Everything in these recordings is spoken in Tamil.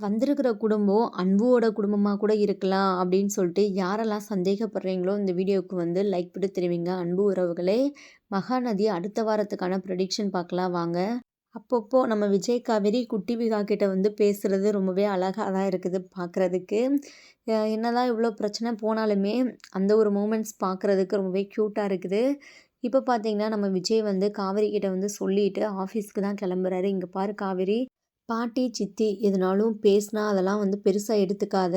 வந்திருக்கிற குடும்பம் அன்புவோட குடும்பமாக கூட இருக்கலாம் அப்படின்னு சொல்லிட்டு யாரெல்லாம் சந்தேகப்படுறீங்களோ இந்த வீடியோவுக்கு வந்து லைக் போட்டு தெரிவிங்க. அன்பு உறவுகளே மகாநதி அடுத்த வாரத்துக்கான ப்ரொடிக்ஷன் பார்க்கலாம் வாங்க. அப்பப்போ நம்ம விஜய் காவேரி குட்டி விகா கிட்ட வந்து பேசுகிறது ரொம்பவே அழகாக தான் இருக்குது பார்க்குறதுக்கு. என்னதான் இவ்வளோ பிரச்சனை போனாலுமே அந்த ஒரு மூமெண்ட்ஸ் பார்க்குறதுக்கு ரொம்பவே க்யூட்டாக இருக்குது. இப்போ பார்த்தீங்கன்னா நம்ம விஜய் வந்து காவேரி கிட்ட வந்து சொல்லிட்டு ஆஃபீஸ்க்கு தான் கிளம்புறாரு. இங்கே பாரு காவேரி பாட்டி சித்தி எதுனாலும் பேசினா அதெல்லாம் வந்து பெருசாக எடுத்துக்காத.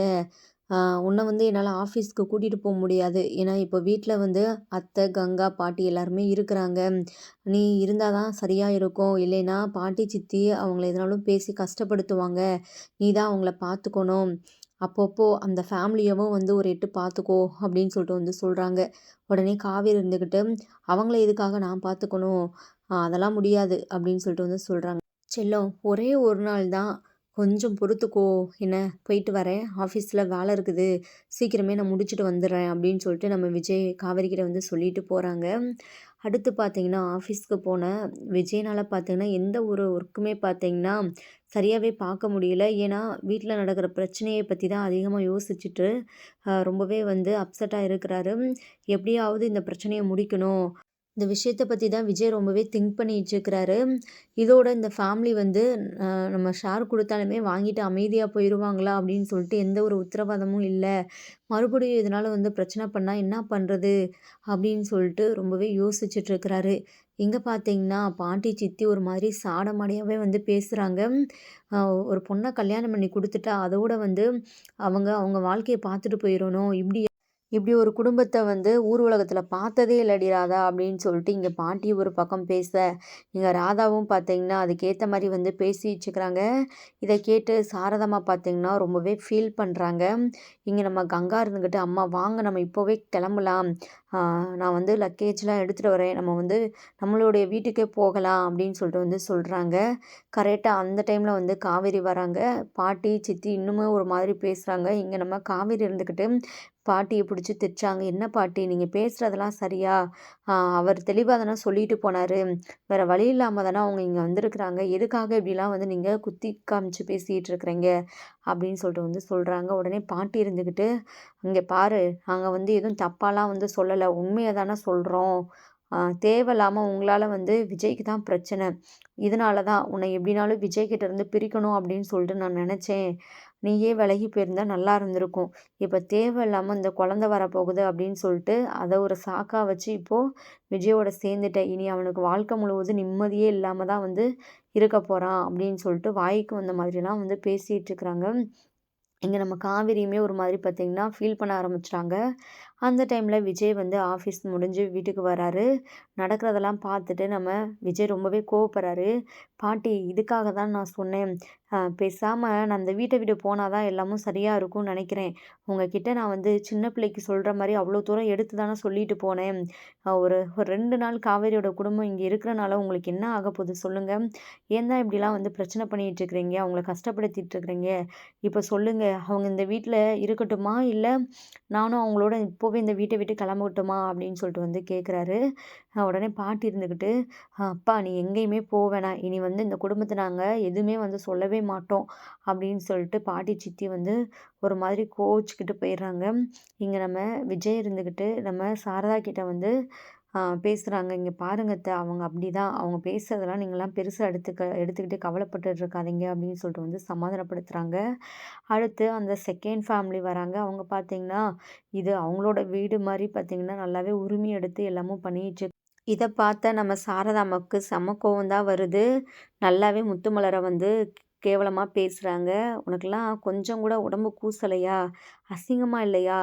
உன்னை வந்து என்னால் ஆஃபீஸ்க்கு கூட்டிகிட்டு போக முடியாது. ஏன்னா இப்போ வீட்டில் வந்து அத்தை கங்கா பாட்டி எல்லாருமே இருக்கிறாங்க. நீ இருந்தால் தான் சரியாக இருக்கும். இல்லைன்னா பாட்டி சித்தி அவங்கள எதனாலும் பேசி கஷ்டப்படுத்துவாங்க. நீ தான் அவங்கள பார்த்துக்கணும் அப்பப்போ அந்த ஃபேமிலியவும் வந்து ஒரு எட்டு பார்த்துக்கோ அப்படின்னு சொல்லிட்டு வந்து சொல்கிறாங்க உடனே காவேரி இருந்துக்கிட்டு அவங்கள எதுக்காக நான் பார்த்துக்கணும் அதெல்லாம் முடியாது அப்படின்னு சொல்லிட்டு வந்து சொல்கிறாங்க செல்லம் ஒரே ஒரு நாள் தான். கொஞ்சம் பொறுத்துக்கோ என்ன? போயிட்டு வரேன். ஆஃபீஸில் வேலை இருக்குது. சீக்கிரமே நான் முடிச்சுட்டு வந்துடுறேன் அப்படின்னு சொல்லிட்டு நம்ம விஜய் காவேரிக்கிட்ட வந்து சொல்லிட்டு போகிறாங்க அடுத்து பார்த்தீங்கன்னா ஆஃபீஸ்க்கு போன விஜய்னால் பார்த்தீங்கன்னா எந்த ஒரு ஒர்க்குமே பார்த்தீங்கன்னா சரியாகவே பார்க்க முடியல. ஏன்னா வீட்டில் நடக்கிற பிரச்சனையை பற்றி தான் அதிகமாக யோசிச்சுட்டு ரொம்பவே வந்து அப்செட்டாக இருக்கிறாரு. எப்படியாவது இந்த பிரச்சனையை முடிக்கணும். இந்த விஷயத்த பற்றி தான் விஜய் ரொம்பவே திங்க் பண்ணிகிட்ருக்கிறாரு இதோட இந்த ஃபேமிலி வந்து நம்ம ஷேர் கொடுத்தாலுமே வாங்கிட்டு அமைதியாக போயிடுவாங்களா அப்படின்னு சொல்லிட்டு எந்த ஒரு உத்தரவாதமும் இல்லை. மறுபடியும் இதனால் வந்து பிரச்சனை பண்ணால் என்ன பண்ணுறது அப்படின்னு சொல்லிட்டு ரொம்பவே யோசிச்சுட்ருக்கிறாரு இங்கே பார்த்தீங்கன்னா பாட்டி சித்தி ஒரு மாதிரி சாடமாடியாகவே வந்து பேசுகிறாங்க ஒரு பொண்ணை கல்யாணம் பண்ணி கொடுத்துட்டா அதோட வந்து அவங்க அவங்க வாழ்க்கையை பார்த்துட்டு போயிடணும். இப்படி இப்படி ஒரு குடும்பத்தை வந்து ஊர் உலகத்தில் பார்த்ததே இல்லடி ராதா அப்படின்னு சொல்லிட்டு இங்கே பாட்டி ஒரு பக்கம் பேச இங்கே ராதாவும் பார்த்தீங்கன்னா அதுக்கேற்ற மாதிரி வந்து பேசி வச்சுக்கிறாங்க இதை கேட்டு சாரதமாக பார்த்தீங்கன்னா ரொம்பவே ஃபீல் பண்ணுறாங்க இங்கே நம்ம கங்கா இருந்துக்கிட்டு அம்மா வாங்க நம்ம இப்போவே கிளம்பலாம். நான் வந்து லக்கேஜ்லாம் எடுத்துகிட்டு வரேன். நம்ம வந்து நம்மளுடைய வீட்டுக்கே போகலாம். அப்படின்னு சொல்லிட்டு வந்து சொல்கிறாங்க கரெக்டாக அந்த டைமில் வந்து காவேரி வராங்க. பாட்டி சித்தி இன்னுமே ஒரு மாதிரி பேசுகிறாங்க இங்கே நம்ம காவேரி இருந்துக்கிட்டு பாட்டியை பிடிச்சி திரிச்சாங்க என்ன பாட்டி? நீங்கள் பேசுகிறதெல்லாம் சரியா? அவர் தெளிவாக தானே சொல்லிட்டு போனார். வேறு வழி இல்லாமல் தானே அவங்க இங்கே வந்திருக்கிறாங்க. எதுக்காக இப்படிலாம் வந்து நீங்கள் குத்தி காமிச்சு பேசிகிட்டு இருக்கிறீங்க? அப்படின்னு சொல்லிட்டு வந்து சொல்கிறாங்க உடனே பாட்டி இருந்துக்கிட்டு இங்கே பாரு நாங்கள் வந்து எதுவும் தப்பாலாம் வந்து சொல்லலை. உண்மையை தானே சொல்கிறோம் தேவையில்லாமல் உங்களால் வந்து விஜய்க்கு தான் பிரச்சனை. இதனால தான் உன்னை எப்படினாலும் விஜய்கிட்ட இருந்து பிரிக்கணும் அப்படின்னு சொல்லிட்டு நான் நினச்சேன். நீயே விலகி போயிருந்தா நல்லா இருந்திருக்கும். இப்போ தேவையில்லாமல் இந்த குழந்த வரப்போகுது அப்படின்னு சொல்லிட்டு அதை ஒரு சாக்காக வச்சு இப்போது விஜயோட சேர்ந்துட்டேன். இனி அவனுக்கு வாழ்க்கை முழுவதும் நிம்மதியே இல்லாமல் தான் வந்து இருக்க போகிறான் அப்படின்னு சொல்லிட்டு வாய்க்கு வந்த மாதிரிலாம் வந்து பேசிகிட்டு இருக்கிறாங்க. இங்கே நம்ம காவேரியுமே ஒரு மாதிரி பார்த்திங்கன்னா ஃபீல் பண்ண ஆரம்பிச்சிட்டாங்க. அந்த டைமில் விஜய் வந்து ஆஃபீஸ் முடிஞ்சு வீட்டுக்கு வராரு. நடக்கிறதெல்லாம் பார்த்துட்டு நம்ம விஜய் ரொம்பவே கோவப்படுறாரு. பாட்டி இதுக்காக தான் நான் சொன்னேன். பேசாமல் நான் அந்த வீட்டை விட்டு போனால் தான் எல்லாமும் சரியாக இருக்கும்னு நினைக்கிறேன். உங்ககிட்ட நான் வந்து சின்ன பிள்ளைக்கு சொல்கிற மாதிரி அவ்வளோ தூரம் எடுத்து தானே சொல்லிட்டு போனேன். ஒரு ஒரு ரெண்டு நாள் காவேரியோட குடும்பம் இங்கே இருக்கிறனால உங்களுக்கு என்ன ஆக போகுது சொல்லுங்கள் ஏன் தான் இப்படிலாம் வந்து பிரச்சனை பண்ணிகிட்டு இருக்கிறீங்க? அவங்கள கஷ்டப்படுத்திட்டு இருக்கிறீங்க. இப்போ சொல்லுங்கள் அவங்க இந்த வீட்டில் இருக்கட்டுமா? இல்லை நானும் அவங்களோட இப்போவே இந்த வீட்டை விட்டு கிளம்பட்டுமா? அப்படின்னு சொல்லிட்டு வந்து கேட்குறாரு உடனே பாட்டி இருந்துக்கிட்டு அப்பா நீ எங்கேயுமே போவேணா இனி வந்து இந்த குடும்பத்தை நாங்கள் எதுவுமே வந்து சொல்லவே மாட்டோம். அப்படின்னு சொல்லிட்டு பாட்டி சித்தி வந்து ஒரு மாதிரி கோச்சிக்கிட்டு போயிடுறாங்க. இங்கே நம்ம விஜய் இருந்துக்கிட்டு நம்ம சாரதா கிட்ட வந்து பேசுகிறாங்க இங்கே பாருங்கத்த அவங்க அப்படி தான் அவங்க பேசுகிறதெல்லாம் நீங்களாம் பெருசாக எடுத்துக்க எடுத்துக்கிட்டு கவலைப்பட்டு இருக்காதீங்க அப்படின்னு சொல்லிட்டு வந்து சமாதானப்படுத்துகிறாங்க அடுத்து அந்த செகண்ட் ஃபேமிலி வராங்க. அவங்க பார்த்திங்கன்னா இது அவங்களோட வீடு மாதிரி பார்த்திங்கன்னா நல்லாவே உரிமை எடுத்து எல்லாமும் பண்ணிட்டு இதை பார்த்தா நம்ம சாரதாமாவுக்கு செம கோவம் தான் வருது. நல்லாவே முத்துமலரை வந்து கேவலமாக பேசுகிறாங்க உனக்கெல்லாம் கொஞ்சம் கூட உடம்பு கூசலையா? அசிங்கமாக இல்லையா?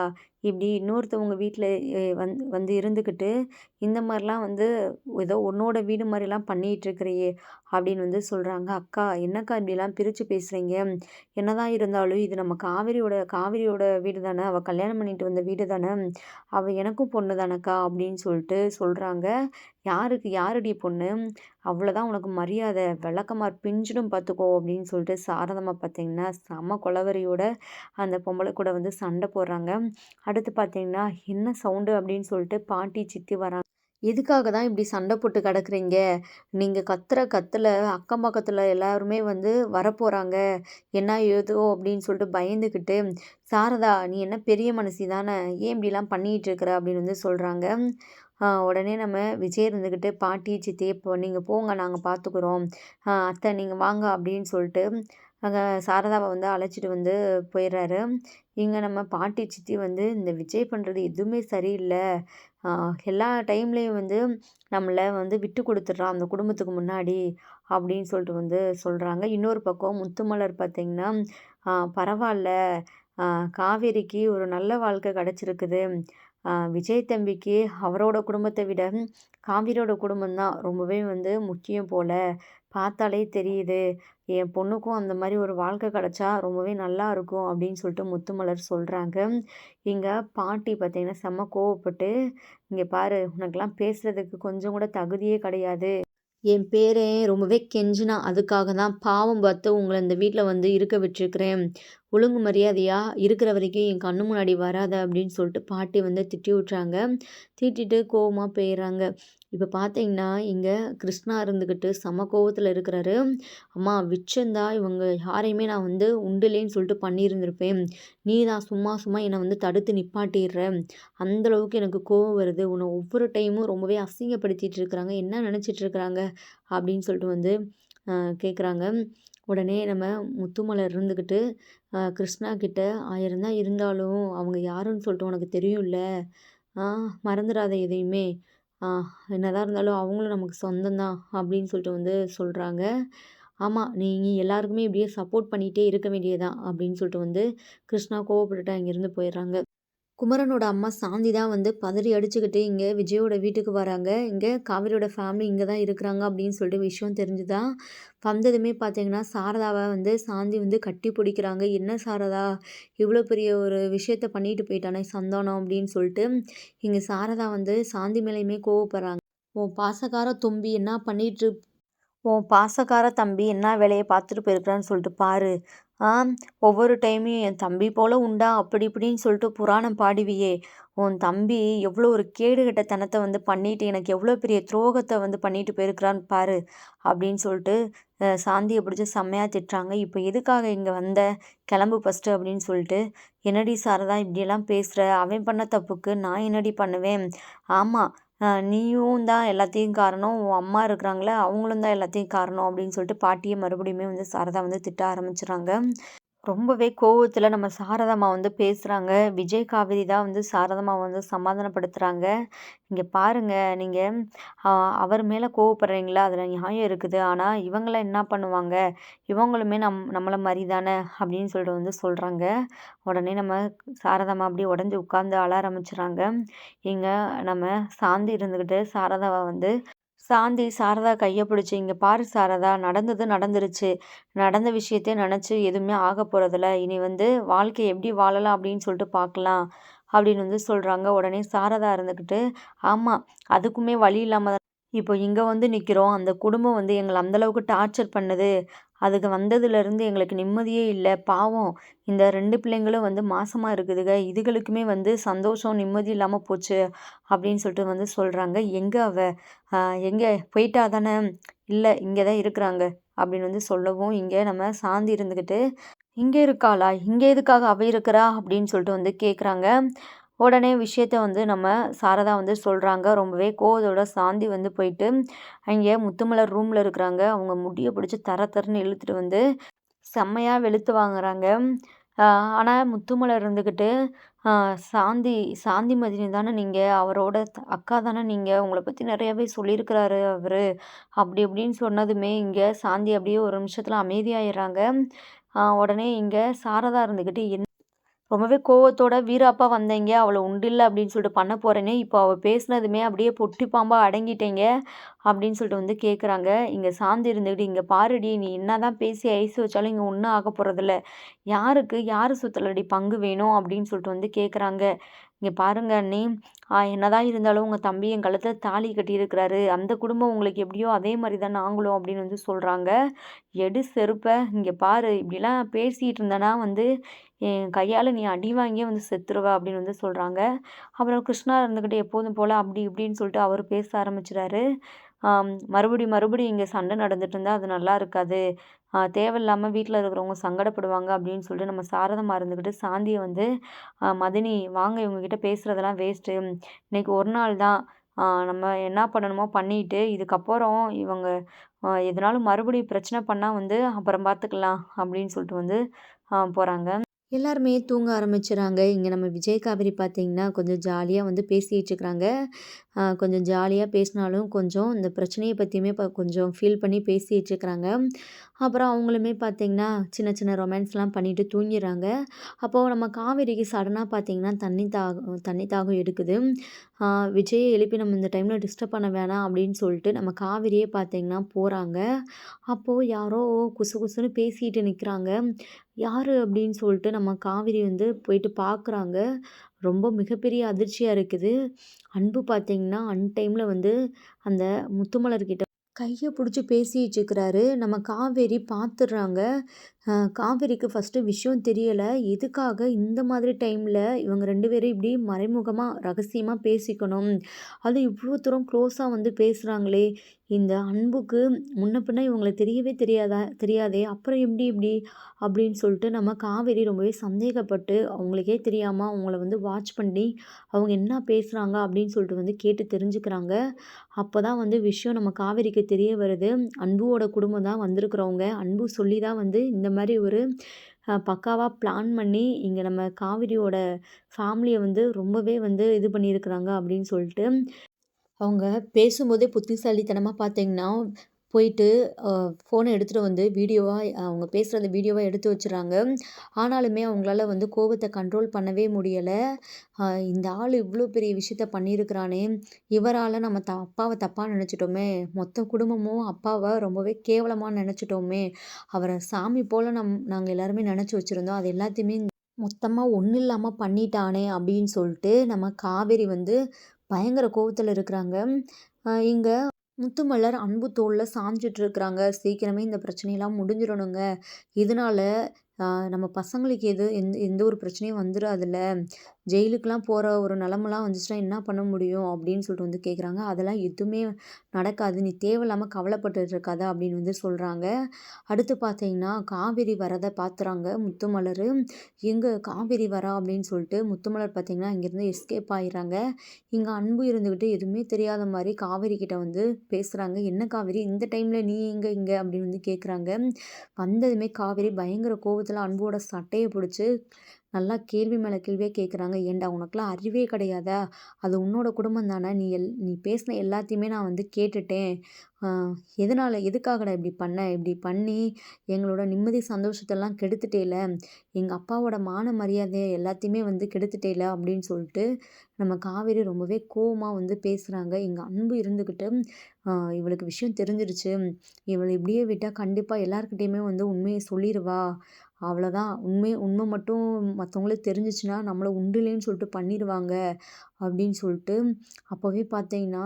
இப்படி இன்னொருத்தவங்க வீட்டில் வந் வந்து இருந்துக்கிட்டு இந்த மாதிரிலாம் வந்து ஏதோ உன்னோட வீடு மாதிரிலாம் பண்ணிகிட்ருக்கிறியே அப்படின்னு வந்து சொல்கிறாங்க அக்கா என்னக்கா இப்படிலாம் பிரித்து பேசுகிறீங்க என்னதான் இருந்தாலும் இது நம்ம காவிரியோட காவிரியோட வீடு தானே. அவள் கல்யாணம் பண்ணிட்டு வந்த வீடு தானே. அவள் எனக்கும் பொண்ணு தானக்கா அப்படின்னு சொல்லிட்டு சொல்கிறாங்க யாருக்கு யாருடைய பொண்ணு? அவ்வளோதான் உனக்கு மரியாதை. விளக்கமார் பிஞ்சிடும் பார்த்துக்கோ அப்படின்னு சொல்லிட்டு சாரதமாக பார்த்தீங்கன்னா செம கொலவரியோட அந்த பொம்பளை கூட வந்து சண்டை போடுறாங்க. அடுத்து அடுத்து பார்த்தீங்கன்னா என்ன சவுண்டு? அப்படின்னு சொல்லிட்டு பாட்டி சித்தி வராங்க. எதுக்காக தான் இப்படி சண்டை போட்டு கிடக்குறீங்க? நீங்கள் கத்துற கத்தில் அக்கம் பக்கத்தில் எல்லாருமே வந்து வரப்போகிறாங்க என்ன ஏதோ? அப்படின்னு சொல்லிட்டு பயந்துக்கிட்டு சாரதா நீ என்ன பெரிய மனசி தானே? ஏன் இப்படிலாம் பண்ணிகிட்டு இருக்கிற? அப்படின்னு வந்து சொல்கிறாங்க உடனே நம்ம விஜய் இருந்துக்கிட்டு பாட்டி சித்தி இப்போ நீங்கள் போங்க நாங்கள் பார்த்துக்குறோம் அத்தை நீங்கள் வாங்க அப்படின்னு சொல்லிட்டு அங்கே சாரதாவை வந்து அழைச்சிட்டு வந்து போயிடுறாரு இங்கே நம்ம பாட்டி சித்தி வந்து இந்த விஜய் பண்ணுறது எதுவுமே சரியில்லை. எல்லா டைம்லேயும் வந்து நம்மளை வந்து விட்டு கொடுத்துட்றான் அந்த குடும்பத்துக்கு முன்னாடி அப்படின்னு சொல்லிட்டு வந்து சொல்கிறாங்க இன்னொரு பக்கம் முத்துமலர் பார்த்திங்கன்னா பரவாயில்ல. காவேரிக்கு ஒரு நல்ல வாழ்க்கை கிடச்சிருக்குது. விஜய் தம்பிக்கு அவரோட குடும்பத்தை விட காவிரியோட குடும்பம் தான் ரொம்பவே வந்து முக்கியம் போல். பார்த்தாலே தெரியுது. என் பொண்ணுக்கும் அந்த மாதிரி ஒரு வாழ்க்கை கிடச்சா ரொம்பவே நல்லா இருக்கும் அப்படின்னு சொல்லிட்டு முத்துமலர் சொல்கிறாங்க இங்கே பாட்டி பார்த்திங்கன்னா செம்ம கோவப்பட்டு இங்கே பாரு உனக்கெல்லாம் பேசுகிறதுக்கு கொஞ்சம் கூட தகுதியே கிடையாது. என் பேரே ரொம்பவே கெஞ்சினா அதுக்காக தான் பாவம் பார்த்து உங்களை இந்த வீட்டில் வந்து இருக்க விட்டுருக்குறேன். ஒழுங்கு மரியாதையாக இருக்கிற வரைக்கும் என் கண்ணு முன்னாடி வராத அப்படின்னு சொல்லிட்டு பாட்டி வந்து திட்டி விட்றாங்க திட்டிட்டு கோவமாக போயிடுறாங்க. இப்போ பார்த்தீங்கன்னா இங்கே கிருஷ்ணா இருந்துக்கிட்டு சம கோவத்தில் இருக்கிறாரு. அம்மா விச்சந்தா இவங்க யாரையுமே நான் வந்து உண்டுலேன்னு சொல்லிட்டு பண்ணியிருந்திருப்பேன். நீ தான் சும்மா சும்மா என்னை வந்து தடுத்து நிப்பாட்டிடுற. அந்தளவுக்கு எனக்கு கோவம் வருது. உன்னை ஒவ்வொரு டைமும் ரொம்பவே அசிங்கப்படுத்திட்டு இருக்கிறாங்க. என்ன நினச்சிட்டு இருக்கிறாங்க? அப்படின்னு சொல்லிட்டு வந்து கேட்குறாங்க உடனே நம்ம முத்துமலர் இருந்துக்கிட்டு கிருஷ்ணா கிட்ட ஆயிரம் தான் இருந்தாலும் அவங்க யாருன்னு சொல்லிட்டு உனக்கு தெரியும்ல? மறந்துடாத எதையுமே. என்னதான் இருந்தாலும் அவங்களும் நமக்கு சொந்தம் தான் அப்படின்னு சொல்லிட்டு வந்து சொல்கிறாங்க ஆமாம் நீங்கள் எல்லாருக்குமே இப்படியே சப்போர்ட் பண்ணிகிட்டே இருக்க வேண்டியதான் அப்படின்னு சொல்லிட்டு வந்து கிருஷ்ணா கோவப்பட்டுட்டு அங்கேருந்து போயிடுறாங்க. குமரனோட அம்மா சாந்தி தான் வந்து பதறி அடிச்சுக்கிட்டு இங்கே விஜயோட வீட்டுக்கு வராங்க. இங்கே காவிரியோட ஃபேமிலி இங்கே தான் இருக்கிறாங்க அப்படின்னு சொல்லிட்டு விஷயம் தெரிஞ்சுதான் வந்ததுமே பார்த்தீங்கன்னா சாரதாவை வந்து சாந்தி வந்து கட்டி பிடிக்கிறாங்க. என்ன சாரதா இவ்வளோ பெரிய ஒரு விஷயத்த பண்ணிட்டு போயிட்டானே சந்தானம் அப்படின்னு சொல்லிட்டு இங்கே சாரதா வந்து சாந்தி மேலேயுமே கோவப்படுறாங்க. உன் பாசக்கார தும்பி என்ன பண்ணிட்டு உன் பாசக்கார தம்பி என்ன வேலையை பார்த்துட்டு போயிருக்கிறான்னு சொல்லிட்டு பாரு ஒவ்வொரு டைமையும் என் தம்பி போல் உண்டா? அப்படி இப்படின்னு சொல்லிட்டு புராணம் பாடுவியே. உன் தம்பி எவ்வளோ ஒரு கேடுகட்ட தனத்தை வந்து பண்ணிட்டு எனக்கு எவ்வளோ பெரிய துரோகத்தை வந்து பண்ணிட்டு போயிருக்கிறான்னு பாரு அப்படின்னு சொல்லிட்டு சாந்தியை பிடிச்சி செம்மையாக திட்டுறாங்க. இப்போ எதுக்காக இங்கே வந்த? கிளம்பு ஃபஸ்ட்டு அப்படின்னு சொல்லிட்டு என்னடி சாரதா இப்படியெல்லாம் பேசுகிற அவன் பண்ண தப்புக்கு நான் என்னடி பண்ணுவேன்? ஆமாம் நீயும் தான் எல்லாத்தையும் காரணம். உன் அம்மா இருக்கிறாங்களே அவங்களும் தான் எல்லாத்தையும் காரணம் அப்படின்னு சொல்லிட்டு பாட்டியை மறுபடியுமே வந்து சாரதா வந்து திட்ட ஆரம்பிச்சிடுறாங்க. ரொம்பவே கோவத்தில் நம்ம சாரதாம்மா வந்து பேசுகிறாங்க விஜய் காவேரி தான் வந்து சாரதாம்மா வந்து சமாதானப்படுத்துகிறாங்க இங்கே பாருங்கள் நீங்கள் அவர் மேலே கோவப்படுறீங்களா? அதில் நியாயம் இருக்குது. ஆனால் இவங்களாம் என்ன பண்ணுவாங்க? இவங்களுமே நம் நம்மளை மாதிரி தானே அப்படின்னு சொல்லிட்டு வந்து சொல்கிறாங்க உடனே நம்ம சாரதாம்மா அப்படியே உடஞ்சி உட்காந்து அழ ஆரம்பிச்சுறாங்க இங்கே நம்ம சாந்தி இருந்துக்கிட்டு சாரதாவை வந்து சாந்தி சாரதா கையை பிடிச்சி இங்கே பாரு சாரதா நடந்தது நடந்துருச்சு. நடந்த விஷயத்தே நினச்சி எதுவுமே ஆக போகிறதில்ல இனி வந்து வாழ்க்கை எப்படி வாழலாம் அப்படின்னு சொல்லிட்டு பார்க்கலாம். அப்படின்னு வந்து சொல்கிறாங்க உடனே சாரதா இருந்துக்கிட்டு ஆமாம் அதுக்குமே வழி இல்லாமல் இப்போ இங்கே வந்து நிற்கிறோம். அந்த குடும்பம் வந்து எங்களை அந்தளவுக்கு டார்ச்சர் பண்ணுது. அதுக்கு வந்ததுலேருந்து எங்களுக்கு நிம்மதியே இல்லை. பாவம். இந்த ரெண்டு பிள்ளைங்களும் வந்து மாசமாக இருக்குதுங்க. இதுகளுக்குமே வந்து சந்தோஷம் நிம்மதி இல்லாமல் போச்சு அப்படின்னு சொல்லிட்டு வந்து சொல்கிறாங்க எங்கே அவ? எங்கே? போயிட்டா தானே? இல்லை இங்கே தான் இருக்கிறாங்க அப்படின்னு வந்து சொல்லவும் இங்கே நம்ம சாந்தி இருந்துக்கிட்டு இங்கே இருக்காளா? இங்கே எதுக்காக அவ இருக்கிறா? அப்படின்னு சொல்லிட்டு வந்து கேட்குறாங்க உடனே விஷயத்த வந்து நம்ம சாரதா வந்து சொல்கிறாங்க ரொம்பவே கோவத்தோட சாந்தி வந்து போயிட்டு அங்கே முத்துமலர் ரூமில் இருக்கிறாங்க. அவங்க முடியை பிடிச்சி தர தரன்னு இழுத்துட்டு வந்து செம்மையாக வெளுத்து வாங்குறாங்க. ஆனால் முத்துமலர் இருந்துக்கிட்டு சாந்தி சாந்தி மதினி தானே நீங்கள் அவரோட அக்கா தானே நீங்கள் உங்களை பற்றி நிறையாவே சொல்லியிருக்கிறாரு அவர். அப்படி இப்படின்னு சொன்னதுமே இங்கே சாந்தி அப்படியே ஒரு நிமிஷத்தில் அமைதியாயிடுறாங்க. உடனே இங்கே சாரதா இருந்துக்கிட்டு என் ரொம்பவே கோவத்தோட வீராப்பா வந்தீங்க அவளை உண்டில்லை அப்படின்னு சொல்லிட்டு பண்ண போகிறேனே இப்போ அவள் பேசுனதுமே அப்படியே பொட்டி பாம்பாக அடங்கிட்டேங்க அப்படின்னு சொல்லிட்டு வந்து கேட்குறாங்க இங்கே சார்ந்து இருந்துக்கிட்டு இங்கே பாருடி நீ என்ன தான் பேசி ஐசி வச்சாலும் இங்கே ஒன்றும் ஆக போகிறதில்ல யாருக்கு யார் சுத்தலடி பங்கு வேணும்? அப்படின்னு சொல்லிட்டு வந்து கேட்குறாங்க இங்கே பாருங்க அண்ணி. என்னதான் இருந்தாலும் உங்கள் தம்பி என் கழுத்தில் தாலி கட்டியிருக்கிறாரு. அந்த குடும்பம் உங்களுக்கு எப்படியோ அதே மாதிரி தான் நாங்களும் அப்படின்னு வந்து சொல்கிறாங்க எடு செருப்பை இங்கே பாரு. இப்படிலாம் பேசிகிட்டு இருந்தேன்னா வந்து என் கையால் நீ அடி வாங்கியே வந்து செத்துருவ அப்படின்னு வந்து சொல்கிறாங்க அப்புறம் கிருஷ்ணா இருந்துக்கிட்டு எப்போதும் போல் அப்படி இப்படின்னு சொல்லிட்டு அவர் பேச ஆரம்பிச்சிடாரு மறுபடி மறுபடியும் இங்கே சண்டை நடந்துட்டு இருந்தால் அது நல்லா இருக்காது. தேவையில்லாமல் வீட்டில் இருக்கிறவங்க சங்கடப்படுவாங்க அப்படின்னு சொல்லிட்டு நம்ம சாரதமாக இருந்துக்கிட்டு சாந்தியை வந்து மதினி வாங்க இவங்கக்கிட்ட பேசுகிறதெல்லாம் வேஸ்ட்டு. இன்றைக்கி ஒரு நாள் தான். நம்ம என்ன பண்ணணுமோ பண்ணிட்டு இதுக்கப்புறம் இவங்க எதனாலும் மறுபடியும் பிரச்சனை பண்ணால் வந்து அப்புறம் பார்த்துக்கலாம் அப்படின்னு சொல்லிட்டு வந்து போகிறாங்க எல்லாருமே தூங்க ஆரம்பிச்சுறாங்க. இங்கே நம்ம விஜய் காவேரி பார்த்திங்கன்னா கொஞ்சம் ஜாலியாக வந்து பேசிகிட்டு இருக்கிறாங்க கொஞ்சம் ஜாலியாக பேசினாலும் கொஞ்சம் இந்த பிரச்சனையை பற்றியுமே இப்போ கொஞ்சம் ஃபீல் பண்ணி பேசிகிட்டு இருக்கிறாங்க அப்புறம் அவங்களுமே பார்த்திங்கன்னா சின்ன சின்ன ரொமான்ஸ்லாம் பண்ணிவிட்டு தூங்கிடுறாங்க. அப்போது நம்ம காவேரிக்கு சடனாக பார்த்திங்கன்னா தண்ணி தாகம் தண்ணி தாகம் எடுக்குது. விஜயை எழுப்பி நம்ம இந்த டைமில் டிஸ்டர்ப் பண்ண வேணாம் அப்படின்னு சொல்லிட்டு நம்ம காவேரியே பார்த்திங்கன்னா போகிறாங்க அப்போது யாரோ குசு குசுன்னு பேசிகிட்டு நிற்கிறாங்க யார் அப்படின்னு சொல்லிட்டு நம்ம காவேரி வந்து போயிட்டு பார்க்குறாங்க ரொம்ப மிகப்பெரிய அதிர்ச்சியாக இருக்குது. அன்பு பார்த்தீங்கன்னா அன்டைமில் வந்து அந்த முத்துமலர்கிட்ட கையை பிடிச்சி பேசிட்டு இருக்கிறாரு. நம்ம காவேரி பார்த்துடுறாங்க காவேரிக்கு ஃபஸ்ட்டு விஷயம் தெரியலை. எதுக்காக இந்த மாதிரி டைமில் இவங்க ரெண்டு பேரும் இப்படி மறைமுகமாக ரகசியமாக பேசிக்கணும்? அது இவ்வளோ தூரம் க்ளோஸாக வந்து பேசுகிறாங்களே இந்த அன்புக்கு முன்ன பின்ன இவங்களை தெரியவே தெரியாதா தெரியாதே. அப்புறம் எப்படி இப்படி அப்படின்னு சொல்லிட்டு நம்ம காவேரி ரொம்பவே சந்தேகப்பட்டு அவங்களுக்கே தெரியாமல் அவங்கள வந்து வாட்ச் பண்ணி அவங்க என்ன பேசுகிறாங்க அப்படின்னு சொல்லிட்டு வந்து கேட்டு தெரிஞ்சுக்கிறாங்க. அப்போ தான் வந்து விஷயம் நம்ம காவேரிக்கு தெரிய வருது. அன்புவோட குடும்பம் தான் வந்திருக்கிறவங்க. அன்பு சொல்லி தான் வந்து இந்த மாதிரி ஒரு பக்காவாக பிளான் பண்ணி இங்கே நம்ம காவிரியோட ஃபேமிலியை வந்து ரொம்பவே வந்து இது பண்ணியிருக்கிறாங்க அப்படின்னு சொல்லிட்டு அவங்க பேசும்போதே புத்திசாலித்தனமாக பார்த்தீங்கன்னா போயிட்டு ஃபோனை எடுத்துகிட்டு வந்து வீடியோவாக அவங்க பேசுகிற அந்த வீடியோவாக எடுத்து வச்சுறாங்க. ஆனாலுமே அவங்களால வந்து கோபத்தை கண்ட்ரோல் பண்ணவே முடியலை. இந்த ஆள் இவ்வளோ பெரிய விஷயத்த பண்ணியிருக்கிறானே. இவரால் நம்ம த அப்பாவை தப்பாக நினச்சிட்டோமே. மொத்த குடும்பமும் அப்பாவை ரொம்பவே கேவலமாக நினச்சிட்டோமே. அவரை சாமி போல் நம் நாங்கள் எல்லாருமே நினச்சி வச்சுருந்தோம். அது எல்லாத்தையுமே மொத்தமாக ஒன்றும் இல்லாமல் பண்ணிட்டானே அப்படின்னு சொல்லிட்டு நம்ம காவேரி வந்து பயங்கர கோவத்தில் இருக்கிறாங்க. இங்கே முத்துமலர் அன்பு தோளில் சாஞ்சிட்டு இருக்கிறாங்க சீக்கிரமே இந்த பிரச்சனையெல்லாம் முடிஞ்சிடணுங்க. இதனால நம்ம பசங்களுக்கு எது எந்த எந்த ஒரு பிரச்சனையும் வந்துடாதுல்ல ஜெயிலுக்கெலாம் போகிற ஒரு நிலமெல்லாம் வந்துச்சுன்னா என்ன பண்ண முடியும் அப்படின்னு சொல்லிட்டு வந்து கேட்குறாங்க அதெல்லாம் எதுவுமே நடக்காது. நீ தேவையில்லாமல் கவலைப்பட்டு இருக்காத அப்படின்னு வந்து சொல்கிறாங்க அடுத்து பார்த்தீங்கன்னா காவேரி வரதை பார்த்துறாங்க முத்துமலர். எங்கே காவேரி வரா அப்படின்னு சொல்லிட்டு முத்துமலர் பார்த்தீங்கன்னா இங்கேருந்து எஸ்கேப் ஆகிடுறாங்க இங்கே அன்பு இருந்துக்கிட்டு எதுவுமே தெரியாத மாதிரி காவேரி கிட்ட வந்து பேசுகிறாங்க என்ன காவேரி? இந்த டைமில் நீ எங்கே இங்கே? அப்படின்னு வந்து கேட்குறாங்க வந்ததுமே காவேரி பயங்கர கோபத்தில் அன்போட சட்டையை பிடிச்சி நல்லா கேள்வி மேலே கேள்வியாக கேட்குறாங்க ஏன்டா உனக்குலாம் அறிவே கிடையாதா? அது உன்னோட குடும்பம் தானே. நீ எல் நீ பேசின எல்லாத்தையுமே நான் வந்து கேட்டுட்டேன். எதனால் எதுக்காகடா இப்படி பண்ண? இப்படி பண்ணி எங்களோட நிம்மதி சந்தோஷத்தெல்லாம் கெடுத்துட்டேல. எங்கள் அப்பாவோட மான மரியாதை எல்லாத்தையுமே வந்து கெடுத்துட்டேல அப்படின்னு சொல்லிட்டு நம்ம காவேரி ரொம்பவே கோவமாக வந்து பேசுகிறாங்க எங்கள் அன்பு இருந்துக்கிட்டு இவளுக்கு விஷயம் தெரிஞ்சிருச்சு. இவளை இப்படியே விட்டால் கண்டிப்பாக எல்லாருக்கிட்டேயுமே வந்து உண்மையை சொல்லிடுவா அவ்வளோதான். உண்மை உண்மை மட்டும் மற்றவங்களுக்கு தெரிஞ்சிச்சுன்னா நம்மளை உண்டுலேன்னு சொல்லிட்டு பண்ணிடுவாங்க அப்படின்னு சொல்லிட்டு அப்போவே பார்த்தீங்கன்னா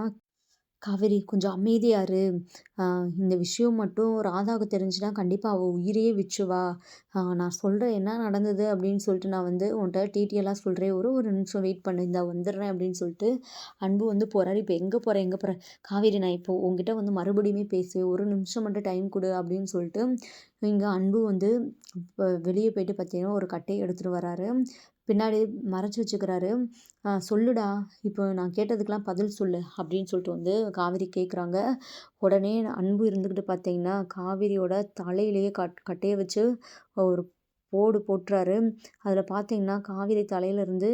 காவேரி கொஞ்சம் அமைதியாக இரு. இந்த விஷயம் மட்டும் ராதாவுக்கு தெரிஞ்சுனா கண்டிப்பாக அவள் உயிரையே விற்றுவா நான் சொல்கிறேன் என்ன நடந்தது அப்படின்னு சொல்லிட்டு நான் வந்து உன்கிட்ட டீட்டெயிலாக சொல்கிறேன் ஒரு ஒரு நிமிஷம் வெயிட் பண்ணு. இந்த வந்துடுறேன் அப்படின்னு சொல்லிட்டு அன்பு வந்து போகிறாரு இப்போ எங்கே போகிறேன் எங்கே போகிறேன் காவேரி நான் இப்போ உங்ககிட்ட வந்து மறுபடியுமே பேசு ஒரு நிமிஷம் மட்டும் டைம் கொடு அப்படின்னு சொல்லிட்டு இங்கே அன்பு வந்து வெளியே போயிட்டு பார்த்தீங்கன்னா ஒரு கட்டையை எடுத்துகிட்டு வராரு. பின்னாடி மறைச்சி வச்சுக்கிறாரு. சொல்லுடா. இப்போ நான் கேட்டதுக்கெலாம் பதில் சொல்லு அப்படின்னு சொல்லிட்டு வந்து காவேரி கேட்குறாங்க உடனே அன்பு இருந்துக்கிட்டு பார்த்தீங்கன்னா காவேரியோட தலையிலேயே கட் கட்டையை வச்சு ஒரு போடு போட்டுறாரு. அதில் பார்த்தீங்கன்னா காவேரி தலையிலேருந்து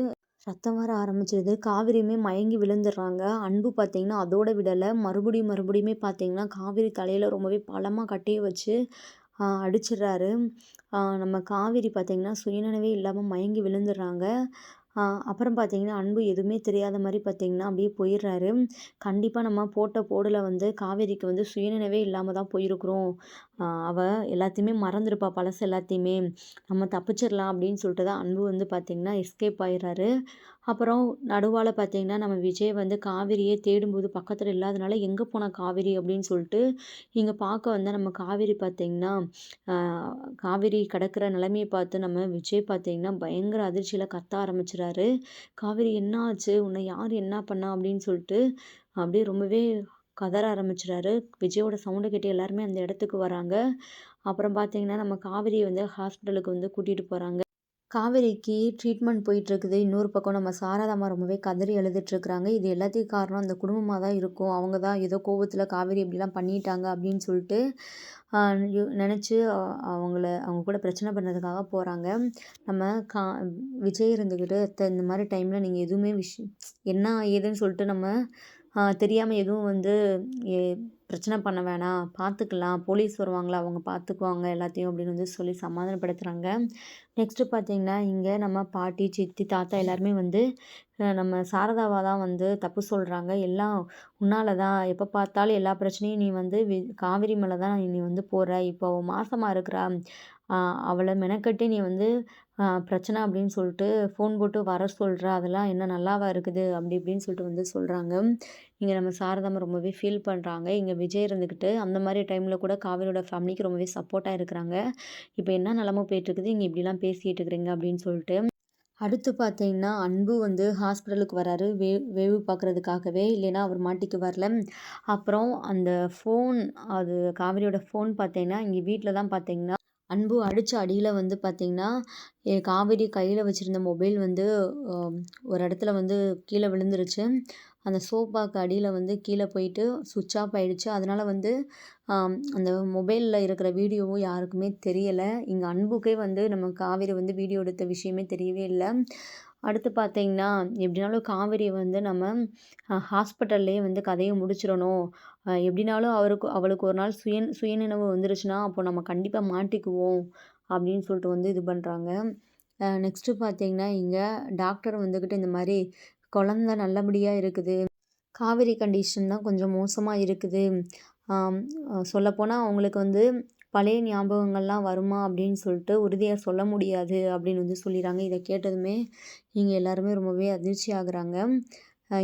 ரத்தம் வர ஆரம்பிச்சிருது. காவிரியுமே மயங்கி விழுந்துடுறாங்க. அன்பு பார்த்தீங்கன்னா அதோட விடலை. மறுபடியும் மறுபடியுமே பார்த்தீங்கன்னா காவிரி தலையில் ரொம்பவே பலமாக கட்டையை வச்சு அடிச்சிடுறாரு. நம்ம காவேரி பார்த்திங்கன்னா சுயநினைவே இல்லாமல் மயங்கி விழுந்துடுறாங்க. அப்புறம் பார்த்தீங்கன்னா, அன்பு எதுவுமே தெரியாத மாதிரி பார்த்தீங்கன்னா, அப்படியே போயிடுறாரு. கண்டிப்பாக நம்ம போட்ட போடல வந்து காவேரிக்கு வந்து சுயநினைவே இல்லாமல் தான் போயிருக்கிறோம். அவள் எல்லாத்தையுமே மறந்துருப்பா பழசு எல்லாத்தையுமே. நம்ம தப்பிச்சிடலாம் அப்படின்னு சொல்லிட்டு தான் அன்பு வந்து பார்த்தீங்கன்னா, எஸ்கேப் ஆயிடுறாரு. அப்புறம் நடுவால் பார்த்தீங்கன்னா, நம்ம விஜய் வந்து காவேரியே தேடும்போது பக்கத்தில் இல்லாதனால, எங்கே போன காவேரி?" அப்படின்னு சொல்லிட்டு இங்கே பார்க்க வந்தால் நம்ம காவேரி பார்த்தீங்கன்னா, காவிரி காவேரி கிடக்கிற நிலைமையை பார்த்து நம்ம விஜய் பார்த்தீங்கன்னா, பயங்கர அதிர்ச்சியில் கத்த ஆரம்பிச்சுறாரு. "காவேரி என்ன ஆச்சு? உன்னை யார் என்ன பண்ணா?" அப்படின்னு சொல்லிட்டு அப்படியே ரொம்பவே கதற ஆரம்பிச்சிடாரு விஜயோட சவுண்டை கேட்டு எல்லாருமே அந்த இடத்துக்கு வராங்க. அப்புறம் பார்த்தீங்கன்னா, நம்ம காவிரியை வந்து ஹாஸ்பிட்டலுக்கு வந்து கூட்டிகிட்டு போகிறாங்க காவேரிக்கு ட்ரீட்மெண்ட் போயிட்டுருக்குது. இன்னொரு பக்கம் நம்ம சாரதாம்மா ரொம்பவே கதறி எழுதிட்டுருக்குறாங்க இது எல்லாத்துக்கும் காரணம் அந்த குடும்பமாக தான் இருக்கும். அவங்க தான் ஏதோ கோபத்தில் காவேரி இப்படிலாம் பண்ணிட்டாங்க அப்படின்னு சொல்லிட்டு நினச்சி அவங்கள அவங்க கூட பிரச்சனை பண்ணதுக்காக போகிறாங்க நம்ம கா விஜய் இருந்துக்கிட்டு, இந்த மாதிரி டைமில் நீங்கள் எதுவுமே விஷ் என்ன ஏதுன்னு சொல்லிட்டு நம்ம தெரியாமல் எதுவும் வந்து பிரச்சனை பண்ண வேணாம். பார்த்துக்கலாம். போலீஸ் வருவாங்களா அவங்க பார்த்துக்குவாங்க எல்லாத்தையும்." அப்படின்னு வந்து சொல்லி சமாதானப்படுத்துகிறாங்க நெக்ஸ்ட்டு பார்த்தீங்கன்னா, இங்கே நம்ம பாட்டி, சித்தி, தாத்தா எல்லாருமே வந்து நம்ம சாரதாவாக தான் வந்து தப்பு சொல்கிறாங்க "எல்லாம் உன்னால தான். எப்போ பார்த்தாலும் எல்லா பிரச்சனையும் நீ வந்து வி காவேரி மேலே தான் நீ வந்து போகிற இப்போ அவள் மாசமா இருக்கிறா. அவளை மெனக்கட்டி நீ வந்து பிரச்சனை அப்படின்னு சொல்லிட்டு ஃபோன் போட்டு வர சொல்கிற அதெல்லாம் என்ன நல்லாவா இருக்குது?" அப்படி இப்படின்னு சொல்லிட்டு வந்து சொல்கிறாங்க இங்கே நம்ம சாரதாம்மா ரொம்பவே ஃபீல் பண்ணுறாங்க இங்கே விஜய் இருந்துக்கிட்டு அந்த மாதிரி டைமில் கூட காவேரியோட ஃபேமிலிக்கு ரொம்பவே சப்போர்ட்டாக இருக்கிறாங்க. இப்போ என்ன நிலமும் போயிட்டுருக்குது? இங்கே இப்படிலாம் பேசிகிட்டு இருக்கிறீங்க." அப்படின்னு சொல்லிட்டு. அடுத்து பார்த்தீங்கன்னா, அன்பு வந்து ஹாஸ்பிட்டலுக்கு வராரு. வே வேவு பார்க்குறதுக்காகவே. இல்லைன்னா அவர் மாட்டிக்கு வரல. அப்புறம் அந்த ஃபோன் அது காவிரியோட ஃபோன் பார்த்தீங்கன்னா, இங்கே வீட்டில் தான் பார்த்தீங்கன்னா, அன்பு அடித்த அடியில் வந்து பார்த்தீங்கன்னா, எ காவேரி கையில் வச்சுருந்த மொபைல் வந்து ஒரு இடத்துல வந்து கீழே விழுந்துருச்சு. அந்த சோஃபாக்கு அடியில் வந்து கீழே போயிட்டு ஸ்விட்ச் ஆஃப் ஆகிடுச்சி அதனால் வந்து அந்த மொபைலில் இருக்கிற வீடியோவும் யாருக்குமே தெரியலை. இங்கே அன்புக்கே வந்து நம்ம காவேரி வந்து வீடியோ எடுத்த விஷயமே தெரியவே இல்லை. அடுத்து பார்த்தீங்கன்னா, எப்படினாலும் காவேரியை வந்து நம்ம ஹாஸ்பிட்டல்லையே வந்து கதையை முடிச்சிடணும். எப்படினாலும் அவருக்கு அவளுக்கு ஒரு நாள் சுய சுயநினைவு வந்துருச்சுன்னா, அப்போ நம்ம கண்டிப்பாக மாட்டிக்குவோம். அப்படின்னு சொல்லிட்டு வந்து இது பண்ணுறாங்க நெக்ஸ்ட்டு பார்த்தீங்கன்னா, இங்கே டாக்டர் வந்துக்கிட்டு இந்த மாதிரி குழந்த நல்லபடியாக இருக்குது. காவேரி கண்டிஷன் தான் கொஞ்சம் மோசமாக இருக்குது. சொல்லப்போனால் அவங்களுக்கு வந்து பழைய ஞாபகங்கள்லாம் வருமா அப்படின்னு சொல்லிட்டு உறுதியாக சொல்ல முடியாது அப்படின்னு வந்து சொல்லிடுறாங்க இதை கேட்டதுமே இங்கே எல்லாருமே ரொம்பவே அதிர்ச்சி ஆகுறாங்க.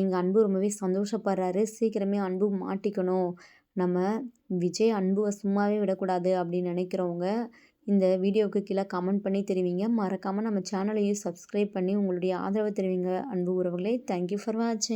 இங்கே அன்பு ரொம்பவே சந்தோஷப்படுறாரு. சீக்கிரமே அன்பு மாட்டிக்கணும். நம்ம விஜய் அன்புவை சும்மாவே விடக்கூடாது அப்படின்னு நினைக்கிறவங்க, இந்த வீடியோவுக்கு கீழே கமெண்ட் பண்ணி தெரிவிங்க. மறக்காமல் நம்ம சேனலையும் சப்ஸ்கிரைப் பண்ணி உங்களுடைய ஆதரவை தெரிவிங்க அன்பு உறவுகளே. தேங்க்யூ ஃபார் வாட்சிங்.